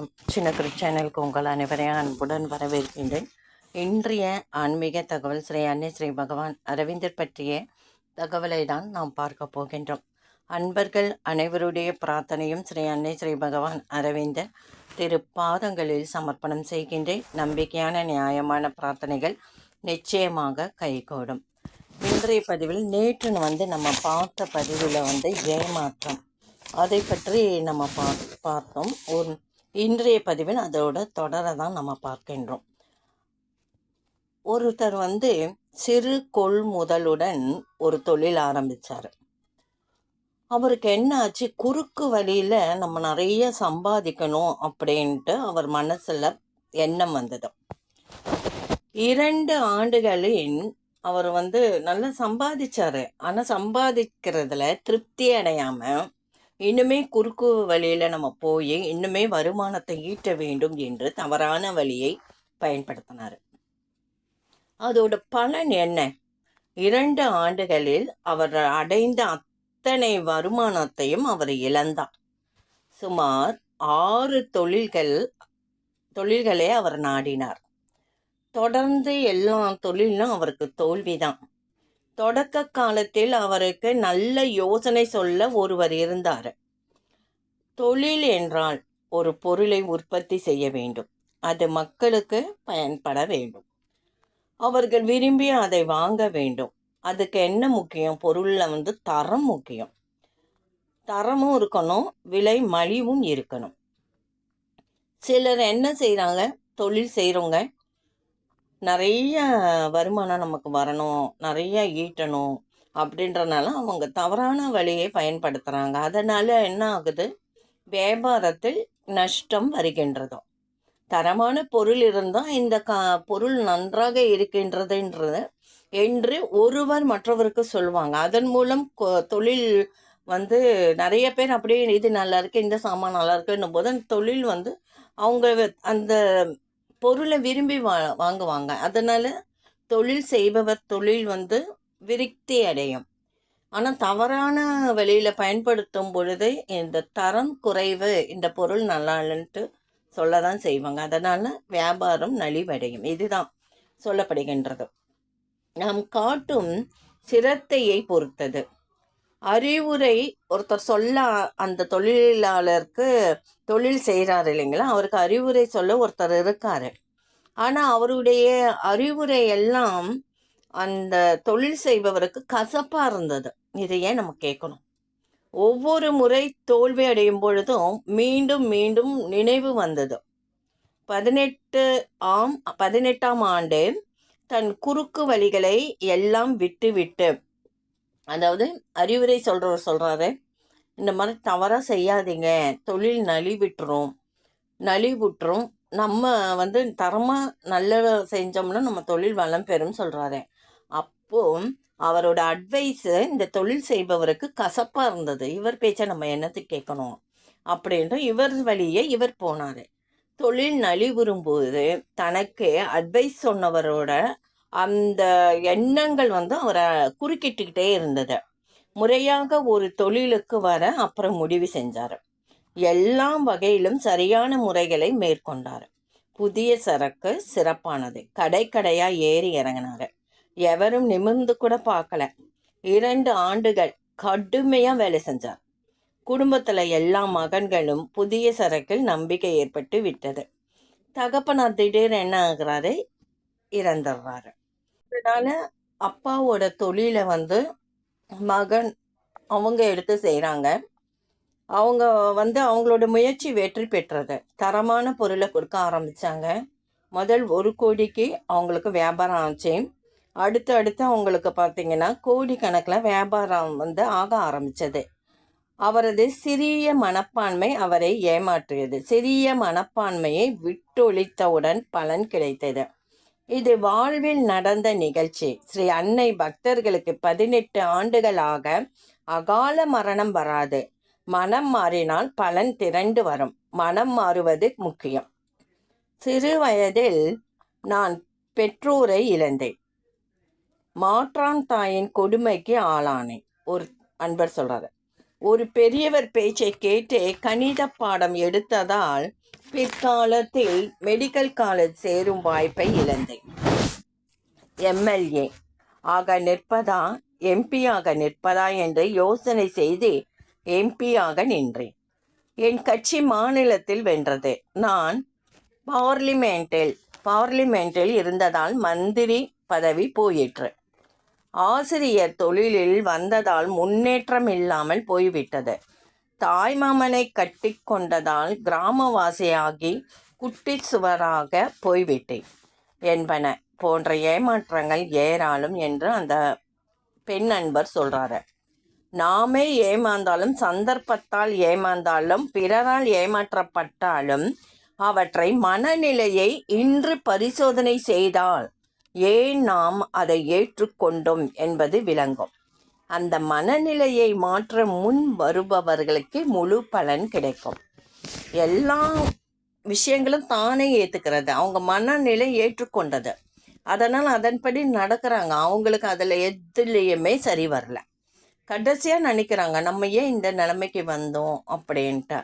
வணக்கம். சின்னக்குடி சேனலுக்கு உங்கள் அனைவரையும் அன்புடன் வரவேற்கின்றேன். இன்றைய ஆன்மீக தகவல் ஸ்ரீ அன்னை ஸ்ரீ பகவான் அரவிந்தர் பற்றிய தகவலை தான் நாம் பார்க்க போகின்றோம். அன்பர்கள் அனைவருடைய பிரார்த்தனையும் ஸ்ரீ அன்னை ஸ்ரீ பகவான் அரவிந்தர் திருப்பாதங்களில் சமர்ப்பணம் செய்கின்றேன். நம்பிக்கையான நியாயமான பிரார்த்தனைகள் நிச்சயமாக கைகூடும். இன்றைய பதிவில் நேற்று வந்து நம்ம பார்த்த பதிவில் வந்து ஏமாற்றம். அதை பற்றி நம்ம பா பார்த்தோம். ஒரு இன்றைய பதிவில் அதோட தொடரை தான் நம்ம பார்க்கின்றோம். ஒருத்தர் வந்து சிறு கொள்முதலுடன் ஒரு தொழில் ஆரம்பித்தார் அவருக்கு என்ன ஆச்சு? குறுக்கு வழியில் நம்ம நிறைய சம்பாதிக்கணும் அப்படின்ட்டு அவர் மனசில் எண்ணம் வந்தது. இரண்டு ஆண்டுகளின் அவர் வந்து நல்லா சம்பாதிச்சாரு. ஆனால் சம்பாதிக்கிறதுல திருப்தி அடையாமல் இன்னுமே குறுக்கு வழியில் நம்ம போய் இன்னுமே வருமானத்தை ஈட்ட வேண்டும் என்று தவறான வழியை பயன்படுத்தினார். அதோட பலன் என்ன? இரண்டு ஆண்டுகளில் அவர் அடைந்த அத்தனை வருமானத்தையும் அவர் இழந்தார். சுமார் ஆறு தொழில்கள் தொழில்களே அவர் நாடினார். தொடர்ந்து எல்லா தொழிலும் அவருக்கு தோல்விதான். தொடக்க காலத்தில் அவருக்கு நல்ல யோசனை சொல்ல ஒருவர் இருந்தார். தொழில் என்றால் ஒரு பொருளை உற்பத்தி செய்ய வேண்டும். அது மக்களுக்கு பயன்பட வேண்டும். அவர்கள் விரும்பி அதை வாங்க வேண்டும். அதுக்கு என்ன முக்கியம்? பொருளில் வந்து தரம் முக்கியம். தரமும் இருக்கணும் விலை மலிவும் இருக்கணும். சிலர் என்ன செய்கிறாங்க தொழில் செய்கிறவங்க நிறைய வருமானம் நமக்கு வரணும் நிறைய ஈட்டணும் அப்படின்றனால அவங்க தவறான வழியை பயன்படுத்துகிறாங்க அதனால் என்ன ஆகுது? வியாபாரத்தில் நஷ்டம் வருகின்றதோ தரமான பொருள் இருந்தால் இந்த கா பொருள் நன்றாக இருக்கின்றதுன்றது என்று ஒருவர் மற்றவருக்கு சொல்லுவாங்க. அதன் மூலம் தொழில் வந்து நிறைய பேர் அப்படியே இது நல்லா இருக்குது இந்த சாமான் நல்லா இருக்குன்னும் போது அந்த தொழில் வந்து அவங்க அந்த பொருளை விரும்பி வா வாங்குவாங்க. அதனால் தொழில் செய்பவர் தொழில் வந்து விருத்தி அடையும். ஆனால் தவறான வழியில் பயன்படுத்தும் பொழுது இந்த தரம் குறைவு இந்த பொருள் நல்லா இல்லைன்ட்டு சொல்ல தான் செய்வாங்க. அதனால் வியாபாரம் நலிவடையும். இதுதான் சொல்லப்படுகின்றது. நாம் காட்டும் சிரத்தையை பொறுத்தது. அறிவுரை ஒருத்தர் சொல்ல அந்த தொழிலாளருக்கு தொழில் செய்கிறார் இல்லைங்களா? அவருக்கு அறிவுரை சொல்ல ஒருத்தர் இருக்கார். ஆனால் அவருடைய அறிவுரை எல்லாம் அந்த தொழில் செய்பவருக்கு கசப்பாக இருந்தது. இதையே நம்ம கேட்கணும் ஒவ்வொரு முறை தோல்வி அடையும் பொழுதும் மீண்டும் மீண்டும் நினைவு வந்தது. பதினெட்டு ஆம் பதினெட்டாம் ஆண்டு தன் குறுக்கு வழிகளை எல்லாம் விட்டு விட்டு அதாவது அறிவுரை சொல்கிறவர் சொல்கிறாரு இந்த மாதிரி தவறாக செய்யாதீங்க தொழில் நலிவிட்டுரும் நலிவுட்டுரும் நம்ம வந்து தரமாக நல்ல செஞ்சோம்னா நம்ம தொழில் வளம் பெறும் சொல்கிறாரு அப்போது அவரோட அட்வைஸு இந்த தொழில் செய்பவருக்கு கசப்பாக இருந்தது. இவர் பேச்சை நம்ம என்னத்துக்கு கேட்கணும் அப்படின்ட்டு இவர் வழியே இவர் போனார். தொழில் நலிவுறும்போது தனக்கு அட்வைஸ் சொன்னவரோட அந்த எண்ணங்கள் வந்து அவரை குறுக்கிட்டுக்கிட்டே இருந்தது. முறையாக ஒரு தொழிலுக்கு வர அப்புறம் முடிவு செஞ்சார். எல்லா வகையிலும் சரியான முறைகளை மேற்கொண்டார். புதிய சரக்கு சிறப்பானது. கடை கடையாக ஏறி இறங்கினார். எவரும் நிமிர்ந்து கூட பார்க்கல. இரண்டு ஆண்டுகள் கடுமையாக வேலை செஞ்சார். குடும்பத்தில் எல்லா மகன்களும் புதிய சரக்கில் நம்பிக்கை ஏற்பட்டு விட்டது. தகப்பனார் திடீர் என்ன ஆகுறாரு? இறந்துடுறாரு. அதனால அப்பாவோட தொழிலை வந்து மகன் அவங்க எடுத்து செய்கிறாங்க அவங்க வந்து அவங்களோட முயற்சி வெற்றி பெற்றது. தரமான பொருளை கொடுக்க ஆரம்பித்தாங்க முதல் ஒரு கோடிக்கு அவங்களுக்கு வியாபாரம் ஆச்சு. அடுத்து அடுத்து அவங்களுக்கு பார்த்திங்கன்னா கோடி கணக்கில் வியாபாரம் வந்து ஆக ஆரம்பித்தது அவரது சிறிய மனப்பான்மை அவரை ஏமாற்றியது. சிறிய மனப்பான்மையை விட்டொழித்தவுடன் பலன் கிடைத்தது. இது வாழ்வில் நடந்த நிகழ்ச்சி. ஸ்ரீ அன்னை பக்தர்களுக்கு பதினெட்டு ஆண்டுகளாக அகால மரணம் வராது. மனம் மாறினால் பலன் திரண்டு வரும். மனம் மாறுவது முக்கியம். சிறு வயதில் நான் பெற்றோரை இழந்தேன். மாற்றான் தாயின் கொடுமைக்கு ஆளானேன் ஒரு அன்பர் சொல்கிறார் ஒரு பெரியவர் பேச்சை கேட்டு கணித பாடம் எடுத்ததால் பிற்காலத்தில் மெடிக்கல் காலேஜ் சேரும் வாய்ப்பை இழந்தேன். எம்எல்ஏ ஆக நிற்பதா? எம்பியாக நிற்பதா என்று யோசனை செய்து எம்பியாக நின்றேன். என் கட்சி மாநிலத்தில் வென்றது. நான் பார்லிமெண்டில் பார்லிமெண்டில் இருந்ததால் மந்திரி பதவி போயிற்று. ஆசிரியர் தொழிலில் வந்ததால் முன்னேற்றம் இல்லாமல் போய்விட்டது. தாய்மாமனை கட்டி கொண்டதால் கிராமவாசியாகி குட்டி சுவராக போய்விட்டேன் என்பன போன்ற ஏமாற்றங்கள் ஏராளம் என்று அந்த பெண் நண்பர் சொல்கிறாரு நாமே ஏமாந்தாலும் சந்தர்ப்பத்தால் ஏமாந்தாலும் பிறரால் ஏமாற்றப்பட்டாலும் அவற்றை மனநிலையை இன்று பரிசோதனை செய்தால் ஏன் நாம் அதை ஏற்றுக்கொண்டோம் என்பது விளங்கும். அந்த மனநிலையை மாற்ற முன் வருபவர்களுக்கு முழு பலன் கிடைக்கும். எல்லா விஷயங்களும் தானே ஏற்றுக்கிறது அவங்க மனநிலை ஏற்றுக்கொண்டது. அதனால் அதன்படி நடக்கிறாங்க. அவங்களுக்கு அதில் எதுலேயுமே சரி வரல. கடைசியாக நினைக்கிறாங்க நம்ம ஏன் இந்த நிலைமைக்கு வந்தோம் அப்படின்ட்டு.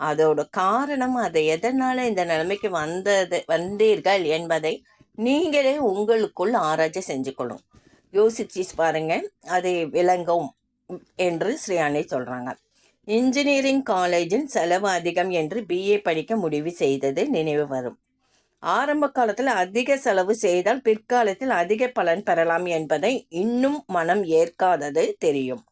அதோட காரணம் அதை. எதனால் இந்த நிலைமைக்கு வந்தது வந்தீர்கள் என்பதை நீங்களே உங்களுக்குள் ஆராய்ச்சி செஞ்சுக்கணும். யோசிச்சு பாருங்க. அதை விளங்கும் என்று ஸ்ரீ சொல்கிறாங்க இன்ஜினியரிங் காலேஜின் செலவு அதிகம் என்று பிஏ படிக்க முடிவு செய்தது நினைவு வரும். ஆரம்ப காலத்தில் அதிக செலவு செய்தால் பிற்காலத்தில் அதிக பலன் பெறலாம் என்பதை இன்னும் மனம் ஏற்காதது தெரியும்.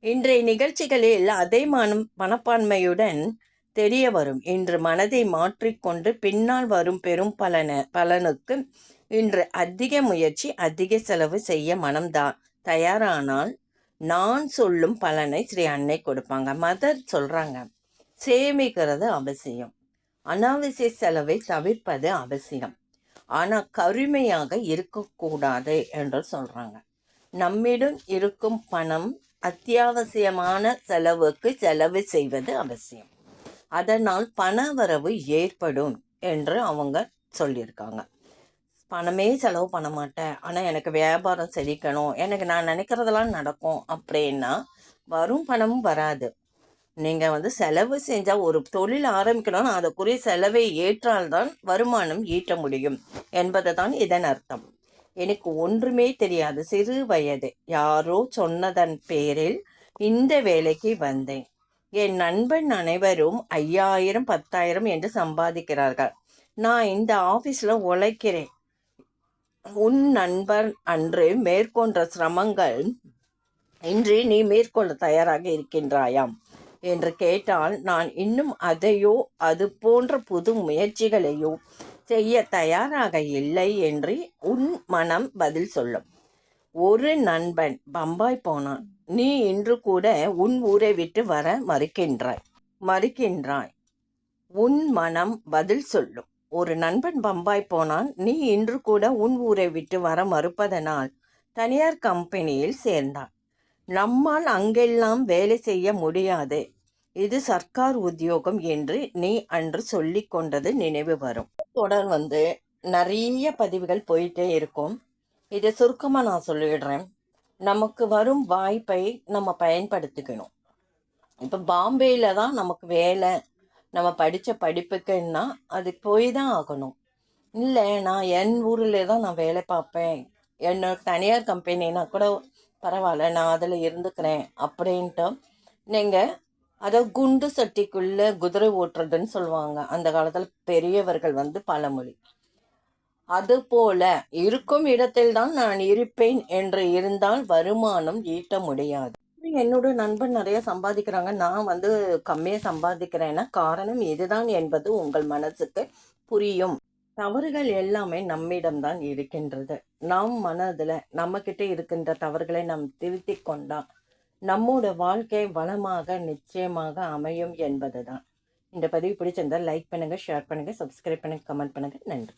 இன்றைய நிகழ்ச்சிகளில் அதே மனம் மனப்பான்மையுடன் தெரிய வரும். இன்று மனதை மாற்றிக்கொண்டு பின்னால் வரும் பெரும் பலன பலனுக்கு இன்று அதிக முயற்சி அதிக செலவு செய்ய மனம்தான் தயாரானால் நான் சொல்லும் பலனை ஸ்ரீ அன்னை கொடுப்பாங்க. மதர் சொல்கிறாங்க சேமிக்கிறது அவசியம். அனாவசிய செலவை தவிர்ப்பது அவசியம். ஆனால் கருமையாக இருக்கக்கூடாது என்று சொல்கிறாங்க நம்மிடம் இருக்கும் பணம் அத்தியாவசியமான செலவுக்கு செலவு செய்வது அவசியம். அதனால் பணவரவு ஏற்படும் என்று அவங்க சொல்லியிருக்காங்க. பணமே செலவு பண்ண மாட்டேன். ஆனால் எனக்கு வியாபாரம் செழிக்கணும். எனக்கு நான் நினைக்கிறதெல்லாம் நடக்கும் அப்படின்னா வரும் பணமும் வராது. நீங்கள் வந்து செலவு செஞ்சால் ஒரு தொழில் ஆரம்பிக்கணும்னு அதற்குரிய செலவை ஏற்றால்தான் வருமானம் ஈட்ட முடியும் என்பது தான் இதன் அர்த்தம். எனக்கு ஒன்றுமே தெரியாது. சிறு வயது. யாரோ சொன்னதன் பேரில் இந்த வேலைக்கு வந்தேன். என் நண்பன் அனைவரும் ஐயாயிரம் பத்தாயிரம் என்று சம்பாதிக்கிறார்கள். நான் இந்த ஆஃபீஸில் உழைக்கிறேன். உன் நண்பர் அன்று மேற்கொண்ட சிரமங்கள் இன்று நீ மேற்கொள்ள தயாராக இருக்கின்றாயாம் என்று கேட்டால் நான் இன்னும் அதையோ அது போன்ற புது முயற்சிகளையோ செய்ய தயாராக இல்லை என்று உன் மனம் பதில் சொல்லும். ஒரு நண்பன் பம்பாய் போனான். நீ இன்று கூட உன் ஊரை விட்டு வர மறுக்கின்றாய் மறுக்கின்றாய். உன் மனம் பதில் சொல்லும். ஒரு நண்பன் பம்பாய் போனான். நீ இன்று கூட உன் ஊரை விட்டு வர மறுப்பதனால் தனியார் கம்பெனியில் சேர்ந்தான். நம்மால் அங்கெல்லாம் வேலை செய்ய முடியாது. இது சர்க்கார் உத்தியோகம் என்று நீ அன்று சொல்லி கொண்டது நினைவு வரும். தொடர் வந்து நிறைய பதிவுகள் போயிட்டே இருக்கும். இதை சுருக்கமாக நான் சொல்லிடுறேன். நமக்கு வரும் வாய்ப்பை நம்ம பயன்படுத்திக்கணும். இப்போ பாம்பேயில் தான் நமக்கு வேலை நம்ம படித்த படிப்புக்குன்னா அதுக்கு போய் தான் ஆகணும். இல்லை நான் என் ஊரில் தான் நான் வேலை பார்ப்பேன். என்னோட தனியார் கம்பெனினா கூட பரவாயில்ல நான் அதில் இருந்துக்கிறேன் அப்படின்ட்டு நீங்கள் அதை குண்டு சட்டிக்குள்ளே குதிரை ஓட்டுறதுன்னு சொல்லுவாங்க. அந்த காலத்தில் பெரியவர்கள் வந்து பழமொழி. அதுபோல இருக்கும் இடத்தில் தான் நான் இருப்பேன் என்று இருந்தால் வருமானம் ஈட்ட முடியாது. என்னோட நண்பன் நிறைய சம்பாதிக்கிறாங்க. நான் வந்து கம்மியாக சம்பாதிக்கிறேன்னா காரணம் இதுதான் என்பது உங்கள் மனசுக்கு புரியும். தவறுகள் எல்லாமே நம்மிடம்தான் இருக்கின்றது. நம் மனதில் நம்மக்கிட்ட இருக்கின்ற தவறுகளை நாம் திருத்தி கொண்டா நம்மோட வாழ்க்கை வளமாக நிச்சயமாக அமையும் என்பது தான் இந்த பதிவு பிடிச்சிருந்தால் லைக் பண்ணுங்கள் ஷேர் பண்ணுங்கள் சப்ஸ்கிரைப் பண்ணுங்கள் கமெண்ட் பண்ணுங்கள் நன்றி.